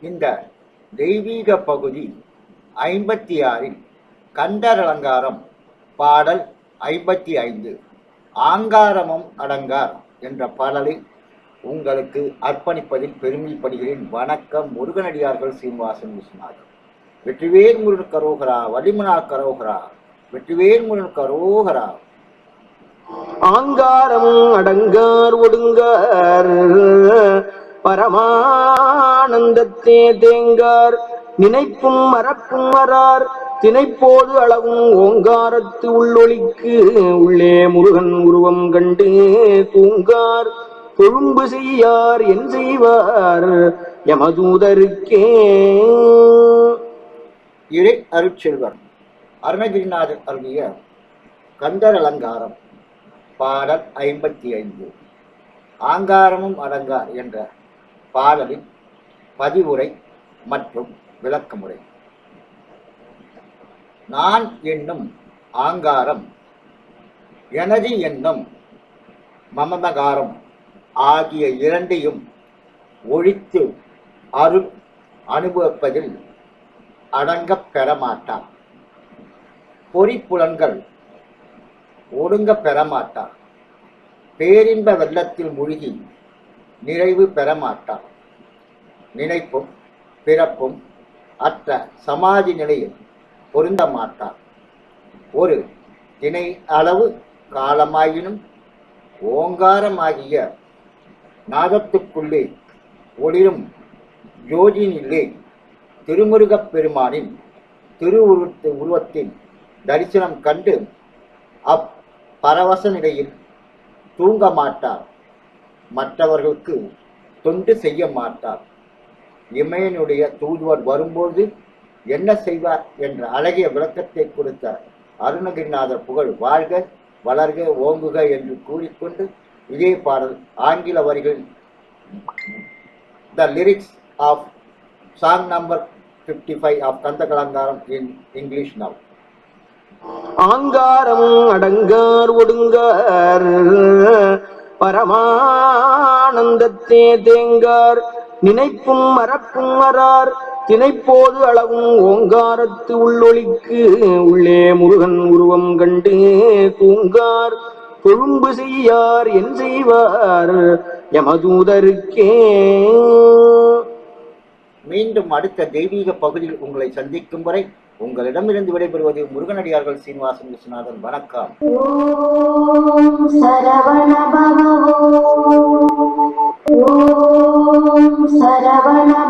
இந்த தெய்வீக பகுதி ஐம்பத்தி ஆறில் கந்தர் அலங்காரம் பாடல் ஐம்பத்தி ஐந்து ஆங்காரமும் அடங்கார் என்ற பாடலை உங்களுக்கு அர்ப்பணிப்பதில் பெருமைப்படுகிறேன் வணக்கம் முருகனடியார்கள் சீனிவாசன் விஸ்வநாதன். வெற்றிவேல் முருகன் கரோகரா வலிமனார் கரோகரா. வெற்றிவேல் முருகன் கரோகரா. ஆங்காரம் அடங்கார் ஒடுங்கார். பரமானந்தத்தே தேங்கார். நினைப்பும் மறப்பும் மறார். தினைப்போது அளவும் ஓங்காரத்து உள்ளொளிக்கு. உள்ளே முருகன் உருவம் கண்டு தூங்கார். கொழும்பு செய்யார் என் செய்வார். யமதூதருக்கே. இறை அருட்செல்வர் அருணகிரிநாதர் அருளிய கந்தர் அலங்காரம் பாடல் ஐம்பத்தி ஐந்து ஆங்காரமும் அடங்கார் என்ற பாடலின் பதிவுரை மற்றும் விளக்கமுறை. நான் என்னும் ஆங்காரம் எனது என்னும் மமமகாரம் ஆகிய இரண்டையும் ஒழித்து அருள் அனுபவிப்பதில் அடங்கப் பெறமாட்டார் பொறிப்புலன்கள். ஒடுங்க பெறமாட்டார் பேரின்ப வெள்ளத்தில் மூழ்கி நிறைவு பெறமாட்டார் நினைப்பும் பிறப்பும் அற்ற சமாதி நிலையில் பொருந்த மாட்டார் ஒரு திணை அளவு காலமாயினும் ஓங்காரமாகிய நாதத்துக்குள்ளே ஒளிரும் ஜோதியினிலே திருமுருகப் பெருமானின் திருவுருத்து உருவத்தின் தரிசனம் கண்டு அப் பரவச நிலையில் தூங்க மாட்டார். மற்றவர்களுக்கு தொண்டு செய்ய மாட்டார். இமயனுடைய தூதுவர் வரும்போது என்ன செய்வார் என்ற அழகிய விளக்கத்தை கொடுத்த அருணகிரிநாதர் புகழ் வாழ்க வளர்க ஓங்குக என்று கூறிக்கொண்டு இதே பாடல் ஆங்கில வரிகள் the lyrics of song number fifty five of Kandar Alangaram in English now ஆங்காரம் அடங்கார் ஒடுங்கார். பரமானந்தத்தே தேங்கார். நினைப்பும் மறப்பும் வரார் தினைப்போது அளவும் ஓங்காரத்து உள்ளொளிக்கு. உள்ளே முருகன் உருவம் கண்டு தூங்கார் கொழும்பு செய்யார் என் செய்வார். யமதூதருக்கே. மீண்டும் அடுத்த தெய்வீக பகுதியில் உங்களை சந்திக்கும் வரை உங்களிடமிருந்து விடைபெறுவது முருகனடியார்கள் சீனிவாசன் விஸ்வநாதன். வணக்கம். சரவண